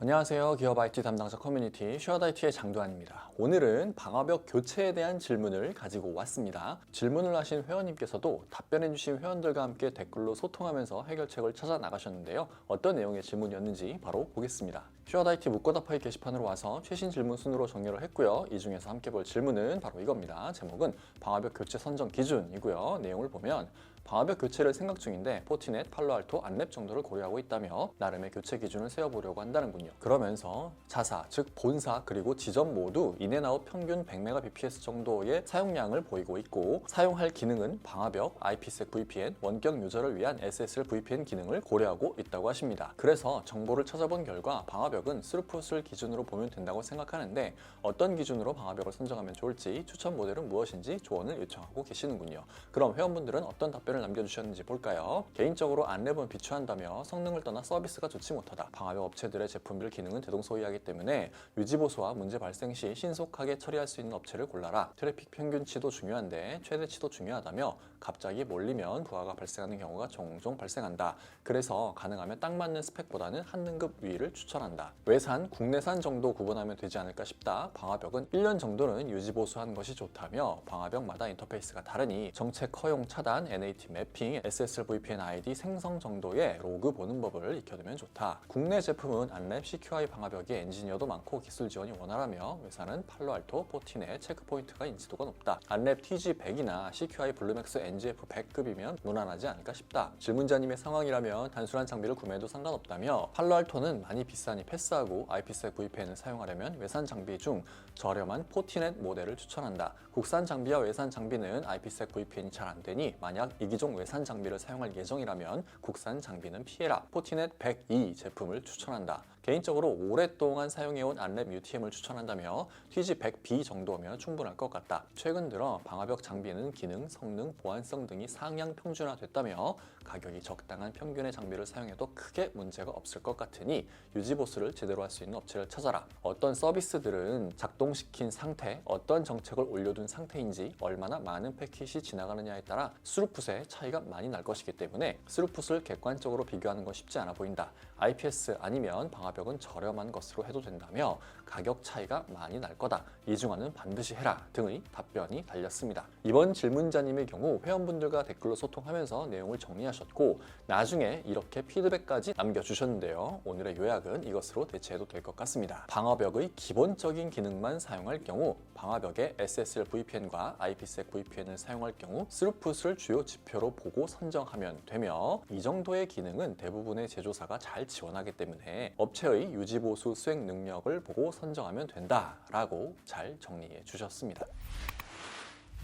안녕하세요. 기업 IT 담당자 커뮤니티 슈어다이티의 장도환입니다. 오늘은 방화벽 교체에 대한 질문을 가지고 왔습니다. 질문을 하신 회원님께서도 답변해주신 회원들과 함께 댓글로 소통하면서 해결책을 찾아 나가셨는데요. 어떤 내용의 질문이었는지 바로 보겠습니다. 슈어다이티 묻고답하기 게시판으로 와서 최신 질문 순으로 정리를 했고요. 이 중에서 함께 볼 질문은 바로 이겁니다. 제목은 방화벽 교체 선정 기준이고요. 내용을 보면 방화벽 교체를 생각 중인데 포티넷, 팔로알토, 안랩 정도를 고려하고 있다며 나름의 교체 기준을 세워보려고 한다는군요. 그러면서 자사, 즉 본사 그리고 지점 모두 인앤아웃 평균 100Mbps 정도의 사용량을 보이고 있고 사용할 기능은 방화벽, IPsec VPN, 원격 유저를 위한 SSL VPN 기능을 고려하고 있다고 하십니다. 그래서 정보를 찾아본 결과 방화벽은 스루풋을 기준으로 보면 된다고 생각하는데 어떤 기준으로 방화벽을 선정하면 좋을지 추천 모델은 무엇인지 조언을 요청하고 계시는군요. 그럼 회원분들은 어떤 답변을 남겨주셨는지 볼까요? 개인적으로 안랩은 비추한다며 성능을 떠나 서비스가 좋지 못하다. 방화벽 업체들의 제품별 기능은 대동소이하기 때문에 유지보수와 문제 발생 시 신속하게 처리할 수 있는 업체를 골라라. 트래픽 평균치도 중요한데 최대치도 중요하다며 갑자기 몰리면 부하가 발생하는 경우가 종종 발생한다. 그래서 가능하면 딱 맞는 스펙보다는 한 등급 위를 추천한다. 외산, 국내산 정도 구분하면 되지 않을까 싶다. 방화벽은 1년 정도는 유지보수한 것이 좋다며 방화벽마다 인터페이스가 다르니 정책 허용 차단, NAT 매핑, SSL VPN ID 생성 정도의 로그 보는 법을 익혀두면 좋다. 국내 제품은 안랩 CQI 방화벽에 엔지니어도 많고 기술 지원이 원활하며 외사는 팔로알토, 포티넷, 체크포인트가 인지도가 높다. 안랩 TG100이나 CQI 블루맥스 NGF 100급이면 무난하지 않을까 싶다. 질문자님의 상황이라면 단순한 장비를 구매해도 상관없다며 팔로알토는 많이 비싸니 패스하고 IPsec VPN을 사용하려면 외산 장비 중 저렴한 포티넷 모델을 추천한다. 국산 장비와 외산 장비는 IPsec VPN이 잘 안 되니 만약 이기 종 외산 장비를 사용할 예정이라면 국산 장비는 피해라. 포티넷 102 제품을 추천한다. 개인적으로 오랫동안 사용해온 안랩 UTM을 추천한다며 TG100B 정도면 충분할 것 같다. 최근 들어 방화벽 장비는 기능, 성능, 보안성 등이 상향 평준화됐다며 가격이 적당한 평균의 장비를 사용해도 크게 문제가 없을 것 같으니 유지 보수를 제대로 할 수 있는 업체를 찾아라. 어떤 서비스들은 작동시킨 상태, 어떤 정책을 올려둔 상태인지 얼마나 많은 패킷이 지나가느냐에 따라 스루풋의 차이가 많이 날 것이기 때문에 스루풋을 객관적으로 비교하는 건 쉽지 않아 보인다. IPS 아니면 방화벽 은 저렴한 것으로 해도 된다며 가격 차이가 많이 날 거다. 이중화는 반드시 해라 등의 답변이 달렸습니다. 이번 질문자님의 경우 회원분들과 댓글로 소통하면서 내용을 정리하셨고 나중에 이렇게 피드백까지 남겨주셨는데요. 오늘의 요약은 이것으로 대체해도 될 것 같습니다. 방화벽의 기본적인 기능만 사용할 경우 방화벽의 SSL VPN과 IPsec VPN을 사용할 경우 스루풋을 주요 지표로 보고 선정하면 되며 이 정도의 기능은 대부분의 제조사가 잘 지원하기 때문에 업체 의 유지보수 수행 능력을 보고 선정하면 된다라고 잘 정리해 주셨습니다.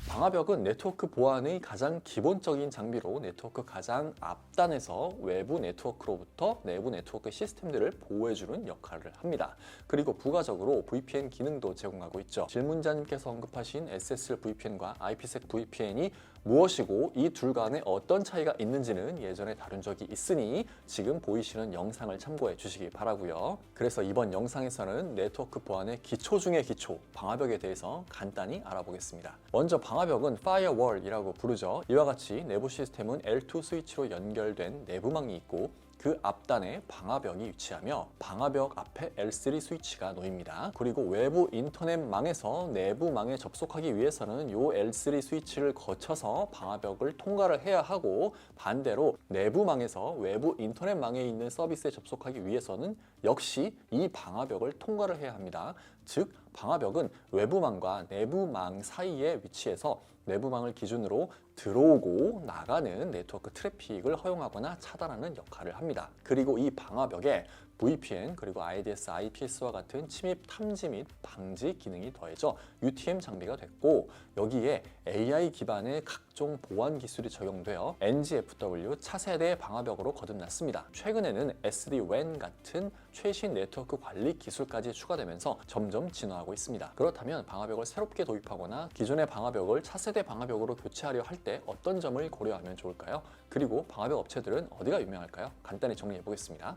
방화벽은 네트워크 보안의 가장 기본적인 장비로 네트워크 가장 앞단에서 외부 네트워크로부터 내부 네트워크 시스템들을 보호해주는 역할을 합니다. 그리고 부가적으로 VPN 기능도 제공하고 있죠. 질문자님께서 언급하신 SSL VPN과 IPsec VPN이 무엇이고 이 둘 간에 어떤 차이가 있는지는 예전에 다룬 적이 있으니 지금 보이시는 영상을 참고해 주시기 바라고요. 그래서 이번 영상에서는 네트워크 보안의 기초 중의 기초, 방화벽에 대해서 간단히 알아보겠습니다. 먼저 방화벽은 파이어월이라고 부르죠. 이와 같이 내부 시스템은 L2 스위치로 연결된 내부망이 있고 그 앞단에 방화벽이 위치하며 방화벽 앞에 L3 스위치가 놓입니다. 그리고 외부 인터넷망에서 내부망에 접속하기 위해서는 이 L3 스위치를 거쳐서 방화벽을 통과를 해야 하고 반대로 내부망에서 외부 인터넷망에 있는 서비스에 접속하기 위해서는 역시 이 방화벽을 통과를 해야 합니다. 즉 방화벽은 외부망과 내부망 사이에 위치해서 내부망을 기준으로 들어오고 나가는 네트워크 트래픽을 허용하거나 차단하는 역할을 합니다. 그리고 이 방화벽에 VPN 그리고 IDS, IPS와 같은 침입 탐지 및 방지 기능이 더해져 UTM 장비가 됐고 여기에 AI 기반의 각종 보안 기술이 적용되어 NGFW 차세대 방화벽으로 거듭났습니다. 최근에는 SD-WAN 같은 최신 네트워크 관리 기술까지 추가되면서 점점 진화하고 있습니다. 그렇다면 방화벽을 새롭게 도입하거나 기존의 방화벽을 차세대 방화벽으로 교체하려 할 때 어떤 점을 고려하면 좋을까요? 그리고 방화벽 업체들은 어디가 유명할까요? 간단히 정리해 보겠습니다.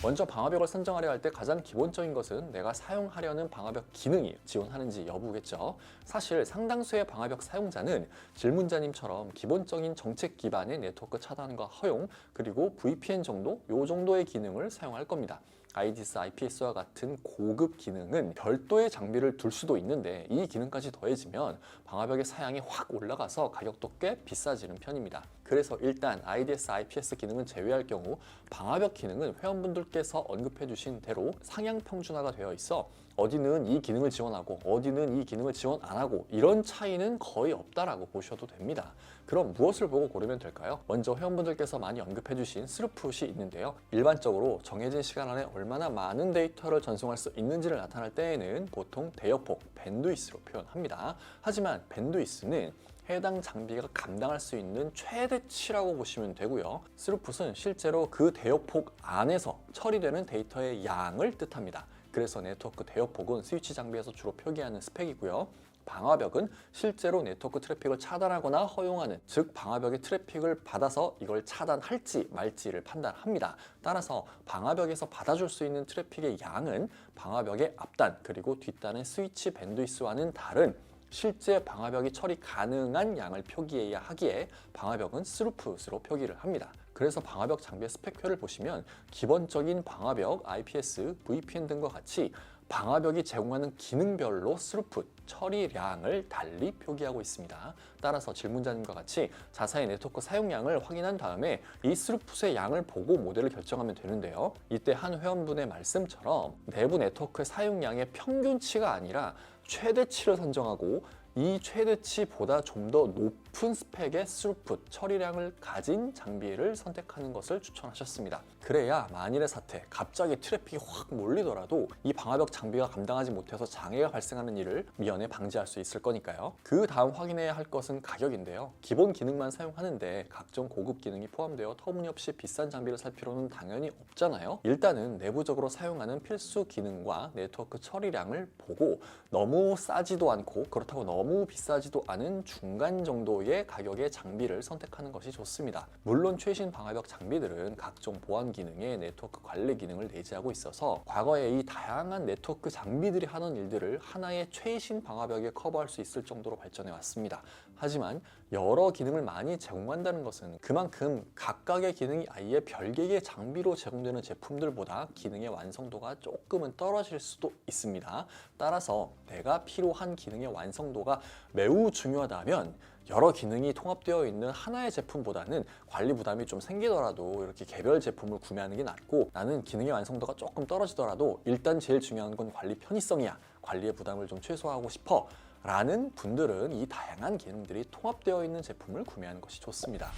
먼저 방화벽을 선정하려 할 때 가장 기본적인 것은 내가 사용하려는 방화벽 기능이 지원하는지 여부겠죠. 사실 상당수의 방화벽 사용자는 질문자님처럼 기본적인 정책 기반의 네트워크 차단과 허용 그리고 VPN 정도 요 정도의 기능을 사용할 겁니다. IDS, IPS와 같은 고급 기능은 별도의 장비를 둘 수도 있는데 이 기능까지 더해지면 방화벽의 사양이 확 올라가서 가격도 꽤 비싸지는 편입니다. 그래서 일단 IDS, IPS 기능은 제외할 경우 방화벽 기능은 회원분들께서 언급해 주신 대로 상향 평준화가 되어 있어 어디는 이 기능을 지원하고 어디는 이 기능을 지원 안 하고 이런 차이는 거의 없다라고 보셔도 됩니다. 그럼 무엇을 보고 고르면 될까요? 먼저 회원분들께서 많이 언급해 주신 스루풋이 있는데요. 일반적으로 정해진 시간 안에 얼마나 많은 데이터를 전송할 수 있는지를 나타낼 때에는 보통 대역폭, 밴드위스로 표현합니다. 하지만 밴드위스는 해당 장비가 감당할 수 있는 최대치라고 보시면 되고요. 스루풋은 실제로 그 대역폭 안에서 처리되는 데이터의 양을 뜻합니다. 그래서 네트워크 대역폭은 스위치 장비에서 주로 표기하는 스펙이고요. 방화벽은 실제로 네트워크 트래픽을 차단하거나 허용하는 즉 방화벽의 트래픽을 받아서 이걸 차단할지 말지를 판단합니다. 따라서 방화벽에서 받아줄 수 있는 트래픽의 양은 방화벽의 앞단 그리고 뒷단의 스위치 밴드위스와는 다른 실제 방화벽이 처리 가능한 양을 표기해야 하기에 방화벽은 스루풋으로 표기를 합니다. 그래서 방화벽 장비의 스펙표를 보시면 기본적인 방화벽, IPS, VPN 등과 같이 방화벽이 제공하는 기능별로 스루풋, 처리량을 달리 표기하고 있습니다. 따라서 질문자님과 같이 자사의 네트워크 사용량을 확인한 다음에 이 스루풋의 양을 보고 모델을 결정하면 되는데요. 이때 한 회원분의 말씀처럼 내부 네트워크의 사용량의 평균치가 아니라 최대치를 선정하고 이 최대치보다 좀 더 높은 스펙의 스루풋 처리량을 가진 장비를 선택하는 것을 추천하셨습니다. 그래야 만일의 사태, 갑자기 트래픽이 확 몰리더라도 이 방화벽 장비가 감당하지 못해서 장애가 발생하는 일을 미연에 방지할 수 있을 거니까요. 그 다음 확인해야 할 것은 가격인데요. 기본 기능만 사용하는데 각종 고급 기능이 포함되어 터무니없이 비싼 장비를 살 필요는 당연히 없잖아요. 일단은 내부적으로 사용하는 필수 기능과 네트워크 처리량을 보고 너무 싸지도 않고 그렇다고 너무 비싸지도 않은 중간 정도의 가격의 장비를 선택하는 것이 좋습니다. 물론 최신 방화벽 장비들은 각종 보안 기능에 네트워크 관리 기능을 내재하고 있어서 과거에 이 다양한 네트워크 장비들이 하는 일들을 하나의 최신 방화벽에 커버할 수 있을 정도로 발전해 왔습니다. 하지만 여러 기능을 많이 제공한다는 것은 그만큼 각각의 기능이 아예 별개의 장비로 제공되는 제품들보다 기능의 완성도가 조금은 떨어질 수도 있습니다. 따라서 내가 필요한 기능의 완성도가 매우 중요하다면 여러 기능이 통합되어 있는 하나의 제품보다는 관리 부담이 좀 생기더라도 이렇게 개별 제품을 구매하는 게 낫고 나는 기능의 완성도가 조금 떨어지더라도 일단 제일 중요한 건 관리 편의성이야. 관리의 부담을 좀 최소화하고 싶어. 라는 분들은 이 다양한 기능들이 통합되어 있는 제품을 구매하는 것이 좋습니다.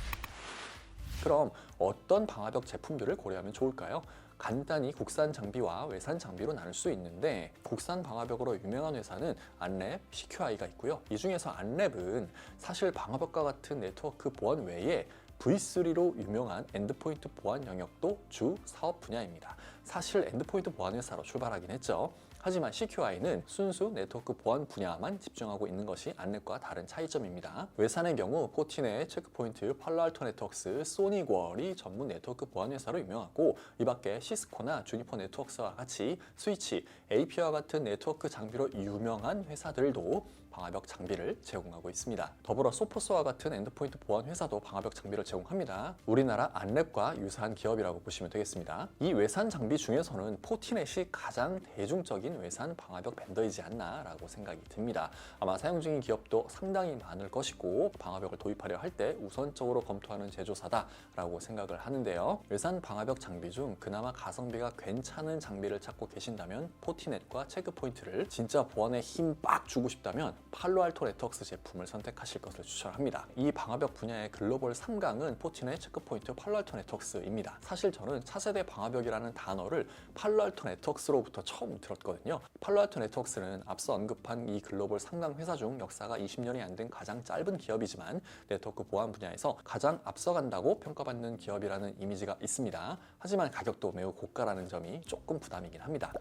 그럼 어떤 방화벽 제품들을 고려하면 좋을까요? 간단히 국산 장비와 외산 장비로 나눌 수 있는데 국산 방화벽으로 유명한 회사는 안랩, CQI가 있고요. 이 중에서 안랩은 사실 방화벽과 같은 네트워크 보안 외에 V3로 유명한 엔드포인트 보안 영역도 주 사업 분야입니다. 사실 엔드포인트 보안 회사로 출발하긴 했죠. 하지만 CQI는 순수 네트워크 보안 분야만 집중하고 있는 것이 안랩과 다른 차이점입니다. 외산의 경우 포티넷, 체크포인트, 팔로알토 네트워크스, 소니월이 전문 네트워크 보안 회사로 유명하고 이 밖에 시스코나 주니퍼 네트워크스와 같이 스위치, AP와 같은 네트워크 장비로 유명한 회사들도 방화벽 장비를 제공하고 있습니다. 더불어 소포스와 같은 엔드포인트 보안 회사도 방화벽 장비를 제공합니다. 우리나라 안랩과 유사한 기업이라고 보시면 되겠습니다. 이 외산 장비 중에서는 포티넷이 가장 대중적인 외산 방화벽 밴더이지 않나 라고 생각이 듭니다. 아마 사용 중인 기업도 상당히 많을 것이고 방화벽을 도입하려 할 때 우선적으로 검토하는 제조사다 라고 생각을 하는데요. 외산 방화벽 장비 중 그나마 가성비가 괜찮은 장비를 찾고 계신다면 포티넷과 체크포인트를 진짜 보안에 힘 빡 주고 싶다면 팔로알토 네트워크스 제품을 선택하실 것을 추천합니다. 이 방화벽 분야의 글로벌 3강은 포티넷, 체크포인트, 팔로알토 네트워크스입니다. 사실 저는 차세대 방화벽이라는 단어를 팔로알토 네트워크스로부터 처음 들었거든요. 팔로알토 네트워크스는 앞서 언급한 이 글로벌 3강 회사 중 역사가 20년이 안 된 가장 짧은 기업이지만 네트워크 보안 분야에서 가장 앞서간다고 평가받는 기업이라는 이미지가 있습니다. 하지만 가격도 매우 고가라는 점이 조금 부담이긴 합니다.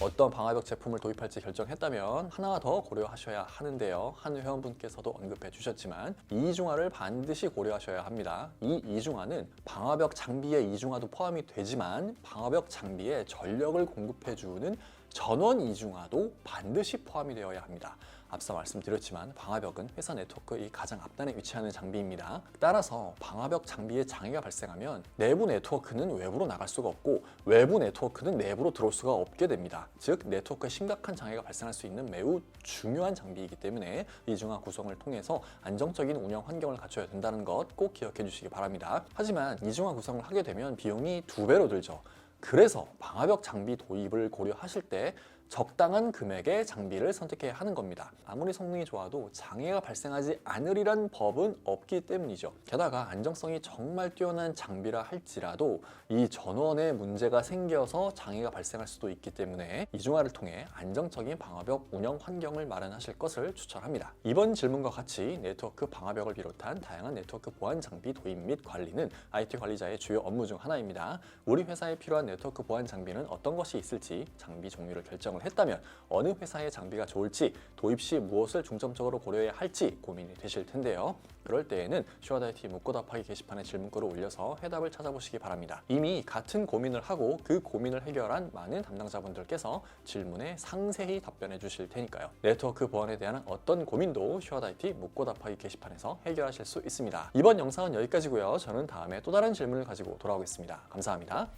어떤 방화벽 제품을 도입할지 결정했다면 하나 더 고려하셔야 하는데요. 한 회원분께서도 언급해 주셨지만 이중화를 반드시 고려하셔야 합니다. 이 이중화는 방화벽 장비의 이중화도 포함이 되지만 방화벽 장비에 전력을 공급해 주는 전원 이중화도 반드시 포함이 되어야 합니다. 앞서 말씀드렸지만 방화벽은 회사 네트워크의 가장 앞단에 위치하는 장비입니다. 따라서 방화벽 장비에 장애가 발생하면 내부 네트워크는 외부로 나갈 수가 없고 외부 네트워크는 내부로 들어올 수가 없게 됩니다. 즉 네트워크에 심각한 장애가 발생할 수 있는 매우 중요한 장비이기 때문에 이중화 구성을 통해서 안정적인 운영 환경을 갖춰야 된다는 것 꼭 기억해 주시기 바랍니다. 하지만 이중화 구성을 하게 되면 비용이 두 배로 들죠. 그래서 방화벽 장비 도입을 고려하실 때 적당한 금액의 장비를 선택해야 하는 겁니다. 아무리 성능이 좋아도 장애가 발생하지 않으리란 법은 없기 때문이죠. 게다가 안정성이 정말 뛰어난 장비라 할지라도 이 전원에 문제가 생겨서 장애가 발생할 수도 있기 때문에 이중화를 통해 안정적인 방화벽 운영 환경을 마련하실 것을 추천합니다. 이번 질문과 같이 네트워크 방화벽을 비롯한 다양한 네트워크 보안 장비 도입 및 관리는 IT 관리자의 주요 업무 중 하나입니다. 우리 회사에 필요한 네트워크 보안 장비는 어떤 것이 있을지 장비 종류를 결정을 했다면 어느 회사의 장비가 좋을지 도입 시 무엇을 중점적으로 고려해야 할지 고민이 되실 텐데요. 그럴 때에는 슈어다이티 묻고 답하기 게시판에 질문글을 올려서 해답을 찾아보시기 바랍니다. 이미 같은 고민을 하고 그 고민을 해결한 많은 담당자분들께서 질문에 상세히 답변해 주실 테니까요. 네트워크 보안에 대한 어떤 고민도 슈어다이티 묻고 답하기 게시판에서 해결하실 수 있습니다. 이번 영상은 여기까지고요. 저는 다음에 또 다른 질문을 가지고 돌아오겠습니다. 감사합니다.